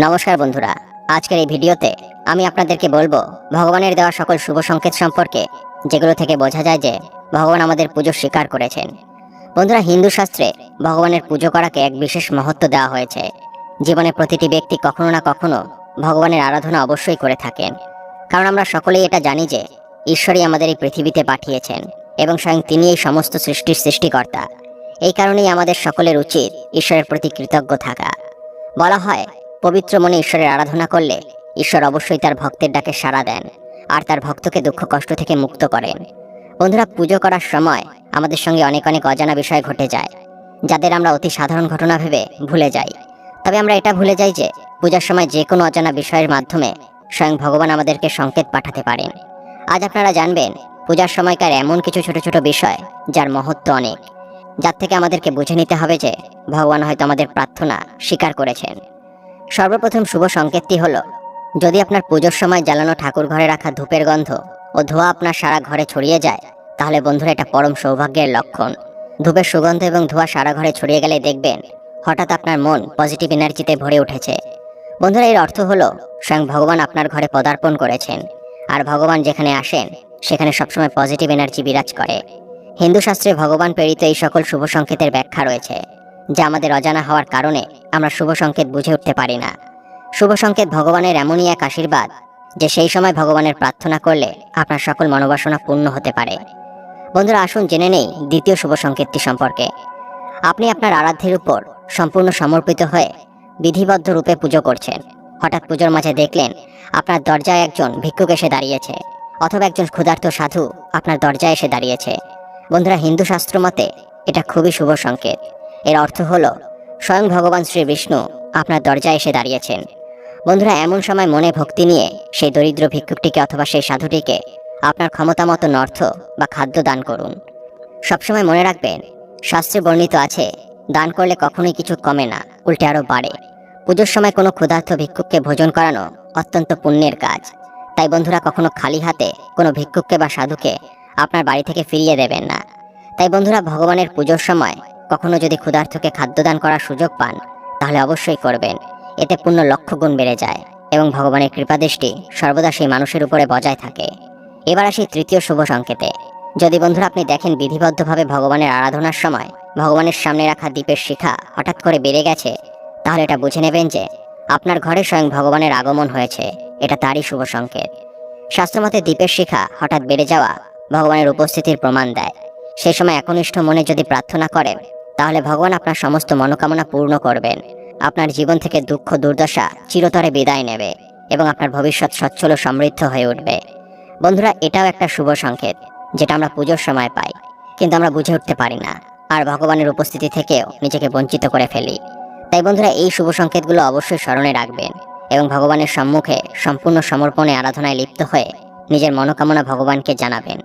নমস্কার বন্ধুরা, আজকের এই ভিডিওতে আমি আপনাদেরকে বলব, ভগবানের দেওয়া সকল শুভ সংকেত সম্পর্কে, যেগুলো থেকে বোঝা যায় যে, ভগবান আমাদের পুজো স্বীকার করেছেন। বন্ধুরা, হিন্দু শাস্ত্রে ভগবানের পুজো করাকে এক বিশেষ মহত্ব দেওয়া হয়েছে। জীবনে প্রতিটি ব্যক্তি কখনো না কখনো ভগবানের আরাধনা অবশ্যই করে থাকেন। কারণ আমরা সকলেই এটা জানি যে, ঈশ্বরই আমাদের এই পৃথিবীতে পাঠিয়েছেন, এবং স্বয়ং তিনি এই সমস্ত সৃষ্টির সৃষ্টিকর্তা। এই কারণেই আমাদের সকলের উচিত ঈশ্বরের প্রতি কৃতজ্ঞ থাকা। বলা হয় পবিত্র মনে ঈশ্বরের আরাধনা করলে ঈশ্বর অবশ্যই তার ভক্তের ডাকে সাড়া দেন আর তার ভক্তকে দুঃখ কষ্ট থেকে মুক্ত করেন। বন্ধুরা, পুজো করার সময় আমাদের সঙ্গে অনেক অনেক অজানা বিষয় ঘটে যায়, যাদের আমরা অতি সাধারণ ঘটনা ভেবে ভুলে যাই। তবে আমরা এটা ভুলে যাই যে পূজার সময় যে কোনো অজানা বিষয়ের মাধ্যমে স্বয়ং ভগবান আমাদেরকে সংকেত পাঠাতে পারেন। আজ আপনারা জানবেন, পূজার সময়কার এমন কিছু ছোট ছোট বিষয় যার মহত্ব অনেক, যার থেকে আমাদেরকে বুঝে নিতে হবে যে ভগবান হয়তো আমাদের প্রার্থনা স্বীকার করেছেন। সর্বপ্রথম শুভ সংকেতটি হলো, যদি আপনার পুজোর সময় জ্বালানো ঠাকুর ঘরে রাখা ধূপের গন্ধ ও ধোঁয়া আপনার সারা ঘরে ছড়িয়ে যায়, তাহলে বন্ধুরা এটা পরম সৌভাগ্যের লক্ষণ। ধূপের সুগন্ধ এবং ধোঁয়া সারা ঘরে ছড়িয়ে গেলে দেখবেন, হঠাৎ আপনার মন পজিটিভ এনার্জিতে ভরে উঠেছে। বন্ধুরা এর অর্থ হলো, স্বয়ং ভগবান আপনার ঘরে পদার্পণ করেছেন, আর ভগবান যেখানে আসেন, সেখানে সবসময় পজিটিভ এনার্জি বিরাজ করে। হিন্দু শাস্ত্রে ভগবান প্রেরিত এই সকল শুভ সংকেতের ব্যাখ্যা রয়েছে। যা আমাদের অজানা হওয়ার কারণে আমরা শুভ সংকেত বুঝে উঠতে পারি না। শুভ সংকেত ভগবানের এমনই এক আশীর্বাদ যে সেই সময় ভগবানের প্রার্থনা করলে আপনার সকল মনোবাসনা পূর্ণ হতে পারে। বন্ধুরা, আসুন জেনে নেই দ্বিতীয় শুভ সংকেতটি সম্পর্কে। আপনি আপনার আরাধ্যের উপর সম্পূর্ণ সমর্পিত হয়ে বিধিবদ্ধ রূপে পুজো করছেন। হঠাৎ পুজোর মাঝে দেখলেন আপনার দরজায় একজন ভিক্ষুক এসে দাঁড়িয়েছে অথবা একজন ক্ষুধার্ত সাধু আপনার দরজায় এসে দাঁড়িয়েছে। বন্ধুরা, হিন্দু শাস্ত্র মতে এটা খুবই শুভ সংকেত। এর অর্থ হলো, স্বয়ং ভগবান শ্রী বিষ্ণু আপনার দরজায় এসে দাঁড়িয়েছেন। বন্ধুরা, এমন সময় মনে ভক্তি নিয়ে সেই দরিদ্র ভিক্ষুকটিকে অথবা সেই সাধুটিকে আপনার ক্ষমতা মতো অর্থ বা খাদ্য দান করুন। সবসময় মনে রাখবেন, শাস্ত্রে বর্ণিত আছে, দান করলে কখনোই কিছু কমে না, উল্টে আরও বাড়ে। পুজোর সময় কোনো ক্ষুধার্ত ভিক্ষুককে ভোজন করানো অত্যন্ত পুণ্যের কাজ। তাই বন্ধুরা, কখনো খালি হাতে কোনো ভিক্ষুককে বা সাধুকে আপনার বাড়ি থেকে ফিরিয়ে দেবেন না। তাই বন্ধুরা, ভগবানের পুজোর সময় কখনো যদি ক্ষুধার্থকে খাদ্যদান করার সুযোগ পান, তাহলে অবশ্যই করবেন। এতে পূর্ণ লক্ষ গুণ বেড়ে যায় এবং ভগবানের কৃপাদৃষ্টি সর্বদা সেই মানুষের উপরে বজায় থাকে। এবার আসি তৃতীয় শুভ সংকেতে। যদি বন্ধুরা আপনি দেখেন বিধিবদ্ধভাবে ভগবানের আরাধনার সময় ভগবানের সামনে রাখা দ্বীপের শিখা হঠাৎ করে বেড়ে গেছে, তাহলে এটা বুঝে নেবেন যে আপনার ঘরে স্বয়ং ভগবানের আগমন হয়েছে। এটা তারই শুভ সংকেত। শাস্ত্রমতে দ্বীপের শিখা হঠাৎ বেড়ে যাওয়া ভগবানের উপস্থিতির প্রমাণ দেয়। সেই সময় একনিষ্ঠ মনে যদি প্রার্থনা করেন তাহলে ভগবান আপনার সমস্ত মনোকামনা পূর্ণ করবেন। আপনার জীবন থেকে দুঃখ, দুর্দশা চিরতরে বিদায় নেবে এবং আপনার ভবিষ্যৎ সচ্ছল ও সমৃদ্ধ হয়ে উঠবে। বন্ধুরা, এটাও একটা শুভ সংকেত, যেটা আমরা পুজোর সময় পাই, কিন্তু আমরা বুঝে উঠতে পারি না, আর ভগবানের উপস্থিতি থেকেও নিজেকে বঞ্চিত করে ফেলি। তাই বন্ধুরা, এই শুভ সংকেতগুলো অবশ্যই স্মরণে রাখবেন এবং ভগবানের সম্মুখে সম্পূর্ণ সমর্পণে আরাধনায় লিপ্ত হয়ে নিজের মনোকামনা ভগবানকে জানাবেন।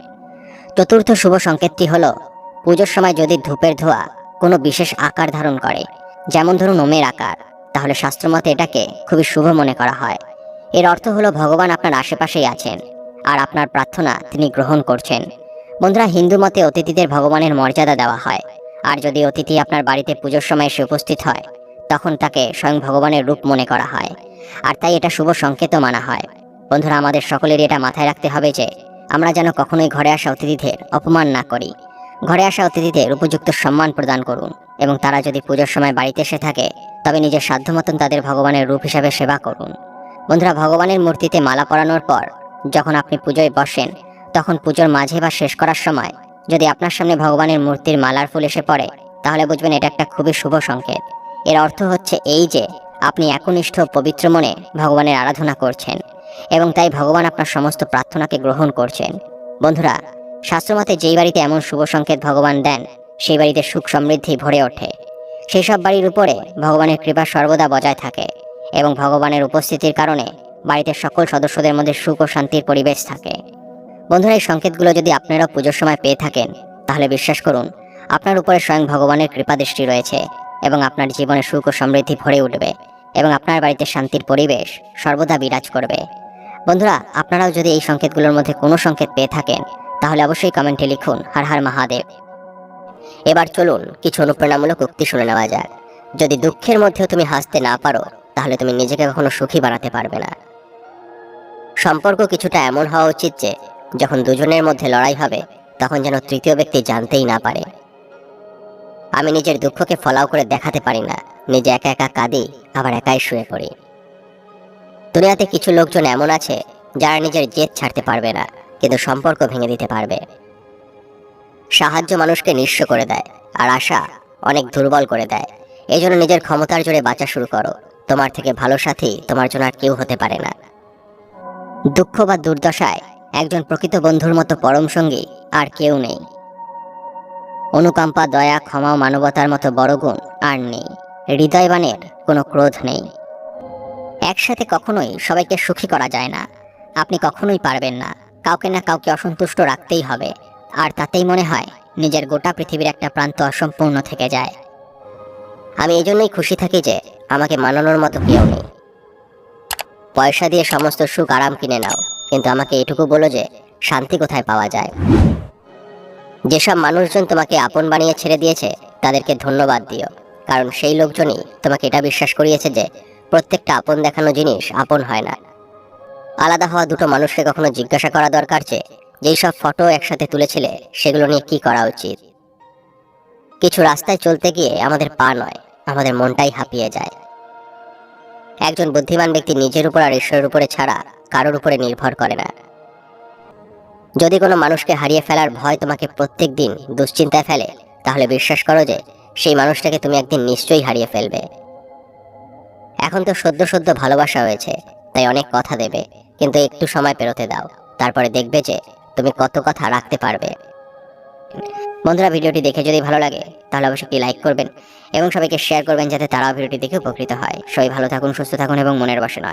চতুর্থ শুভ সংকেতটি হলো, পুজোর সময় যদি ধূপের ধোয়া কোনো বিশেষ আকার ধারণ করে। যেমন ধরুন ওমের আকার। তাহলে শাস্ত্রমতে এটাকে খুবই শুভ মনে করা হয়। এর অর্থ হলো ভগবান আপনার আশেপাশেই আছেন, আর আপনার প্রার্থনা তিনি গ্রহণ করছেন। বন্ধুরা, হিন্দু মতে অতিথিদের ভগবানের মর্যাদা দেওয়া হয়। আর যদি অতিথি আপনার বাড়িতে পুজোর সময় এসে উপস্থিত হয়, তখন তাকে স্বয়ং ভগবানের রূপ মনে করা হয়। আর তাই এটা শুভ সংকেতও মানা হয়। বন্ধুরা, আমাদের সকলেরই এটা মাথায় রাখতে হবে যে, আমরা যেন কখনোই ঘরে আসা অতিথিদের অপমান না করি। ঘরে আসা অতিথিদের উপযুক্ত সম্মান প্রদান করুন এবং তারা যদি পুজোর সময় বাড়িতে এসে থাকে, তবে নিজের সাধ্য মতন তাদের ভগবানের রূপ হিসাবে সেবা করুন। বন্ধুরা, ভগবানের মূর্তিতে মালা পরানোর পর যখন আপনি পুজোয় বসেন, তখন পুজোর মাঝে বা শেষ করার সময় যদি আপনার সামনে ভগবানের মূর্তির মালার ফুল এসে পড়ে, তাহলে বুঝবেন এটা একটা খুবই শুভ সংকেত। এর অর্থ হচ্ছে এই যে, আপনি একনিষ্ঠ পবিত্র মনে ভগবানের আরাধনা করছেন এবং তাই ভগবান আপনার সমস্ত প্রার্থনাকে গ্রহণ করছেন। বন্ধুরা শাস্ত্রমতে যেই বাড়িতে এমন শুভ সংকেত ভগবান দেন, সেই বাড়িতে সুখ সমৃদ্ধি ভরে ওঠে। সেই সব বাড়ির উপরে ভগবানের কৃপা সর্বদা বজায় থাকে এবং ভগবানের উপস্থিতির কারণে বাড়িতে সকল সদস্যদের মধ্যে সুখ ও শান্তির পরিবেশ থাকে। বন্ধুরা, এই সংকেতগুলো যদি আপনারাও পুজোর সময় পেয়ে থাকেন, তাহলে বিশ্বাস করুন, আপনার উপরে স্বয়ং ভগবানের কৃপা দৃষ্টি রয়েছে এবং আপনার জীবনে সুখ ও সমৃদ্ধি ভরে উঠবে এবং আপনার বাড়িতে শান্তির পরিবেশ সর্বদা বিরাজ করবে। বন্ধুরা, আপনারাও যদি এই সংকেতগুলোর মধ্যে কোনো সংকেত পেয়ে থাকেন তাহলে অবশ্যই কমেন্টে লিখুন, হর হর মহাদেব। এবার চলুন, কিছু অনুপ্রেরণামূলক উক্তি শুনে নেওয়া যাক। যদি দুঃখের মধ্যেও তুমি হাসতে না পারো, তাহলে তুমি নিজেকে কখনো সুখী বানাতে পারবে না। সম্পর্ক কিছুটা এমন হওয়া উচিত যে, যখন দুজনের মধ্যে লড়াই হবে, তখন যেন তৃতীয় ব্যক্তি জানতেই না পারে। আমি নিজের দুঃখকে ফলাও করে দেখাতে পারি না, নিজে একা একা কাঁদি, আবার একাই শুয়ে পড়ি। দুনিয়াতে কিছু লোকজন এমন আছে, যারা নিজের জেদ ছাড়তে পারবে না। কিন্তু সম্পর্ক ভেঙে দিতে পারবে। সাহায্য মানুষকে নিঃস্ব করে দেয়, আর আশা অনেক দুর্বল করে দেয়। এই জন্য নিজের ক্ষমতার জোরে বাঁচা শুরু করো। তোমার থেকে ভালো সাথী তোমার জন্য আর কেউ হতে পারে না। দুঃখ বা দুর্দশায় একজন প্রকৃত বন্ধুর মতো পরম সঙ্গী আর কেউ নেই। অনুকম্পা, দয়া, ক্ষমা মানবতার মতো বড় গুণ আর নেই। হৃদয়বানের কোনো ক্রোধ নেই। একসাথে কখনোই সবাইকে সুখী করা যায় না। আপনি কখনোই পারবেন না। কাউকে না কাউকে অসন্তুষ্ট রাখতেই হবে। আর তাতেই মনে হয়, নিজের গোটা পৃথিবীর একটা প্রান্ত অসম্পূর্ণ থেকে যায়। আমি এই জন্যই খুশি থাকি যে, আমাকে মানানোর মতো কেউ নেই। পয়সা দিয়ে সমস্ত সুখ আরাম কিনে নাও, কিন্তু আমাকে এটুকু বলো যে, শান্তি কোথায় পাওয়া যায়? যেসব মানুষজন তোমাকে আপন বানিয়ে ছেড়ে দিয়েছে, তাদেরকে ধন্যবাদ দিও। কারণ সেই লোকজনই তোমাকে এটা বিশ্বাস করিয়েছে যে, প্রত্যেকটা আপন দেখানো জিনিস আপন হয় না। আলাদা হওয়া দুটো মানুষকে কখনো জিজ্ঞাসা করা দরকার যে, যেই সব ফটো একসাথে তুলেছিলে, সেগুলো নিয়ে কি করা উচিত? কিছু রাস্তায় চলতে গিয়ে আমাদের পা নয়, আমাদের মনটাই হাঁপিয়ে যায়। একজন বুদ্ধিমান ব্যক্তি নিজের উপর আর ঈশ্বরের উপরে ছাড়া কারোর উপরে নির্ভর করে না। যদি কোনো মানুষকে হারিয়ে ফেলার ভয় তোমাকে প্রত্যেক দিন দুশ্চিন্তায় ফেলে, তাহলে বিশ্বাস করো যে, সেই মানুষটাকে তুমি একদিন নিশ্চয়ই হারিয়ে ফেলবে। এখন তো সদ্য সদ্য ভালোবাসা হয়েছে তাই অনেক কথা দেবে, কিন্তু একটু সময় পেরোতে দাও। তারপরে দেখবে যে তুমি কত কথা রাখতে পারবে। বন্ধুরা, ভিডিওটি দেখে যদি ভালো লাগে, তাহলে অবশ্যই একটি লাইক করবেন এবং সবাইকে শেয়ার করবেন যাতে তারাও ভিডিওটি দেখে উপকৃত হয়। সবাই ভালো থাকুন, সুস্থ থাকুন এবং মনের বসে নয়।